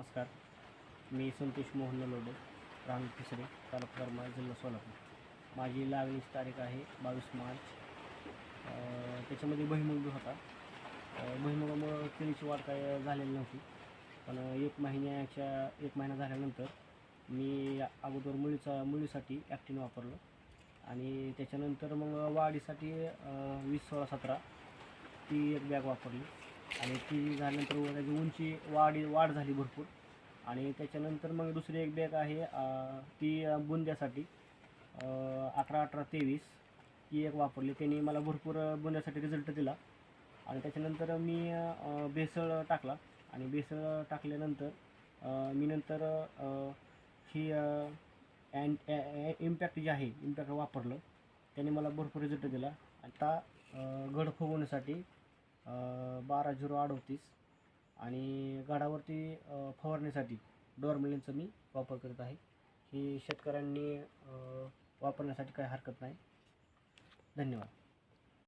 नमस्कार. मी संतोष मोहन लोडे राहुल तिसरे तालुका कर्मा जिल्हा सोलापूर. माझी लागणीची तारीख आहे बावीस मार्च. त्याच्यामध्ये बहिमुग होता. बहिमुगामुळं केळीची वाढ काय झालेली नव्हती. पण एक महिन्याच्या एक महिना झाल्यानंतर मी अगोदर मुळीचा मुळीसाठी ॲक्टिन वापरलं. आणि त्याच्यानंतर मग वाढीसाठी वीस सोळा सतरा ती एक बॅग वापरली. आणि ती झाल्यानंतर त्याची उंची वाढ वाढ झाली भरपूर. आणि त्याच्यानंतर मग दुसरी एक बॅग आहे ती बुंद्यासाठी अकरा अठरा तेवीस ती एक वापरली. त्यांनी मला भरपूर बुंद्यासाठी रिझल्ट दिला. आणि त्याच्यानंतर मी बेसळ टाकला. आणि बेसळ टाकल्यानंतर मी नंतर ही अँड इम्पॅक्ट जे आहे इम्पॅक्ट वापरलं त्याने मला भरपूर रिझल्ट दिला. आता गड फुगवण्यासाठी बारा झिरो अडोतीस आणि गाडावरती फवारणीसाठी फवारण्यासाठी डोरमिलिनचं मी वापर करत आहे. ही शेतकऱ्यांनी वापरण्यासाठी काही हरकत नाही. धन्यवाद.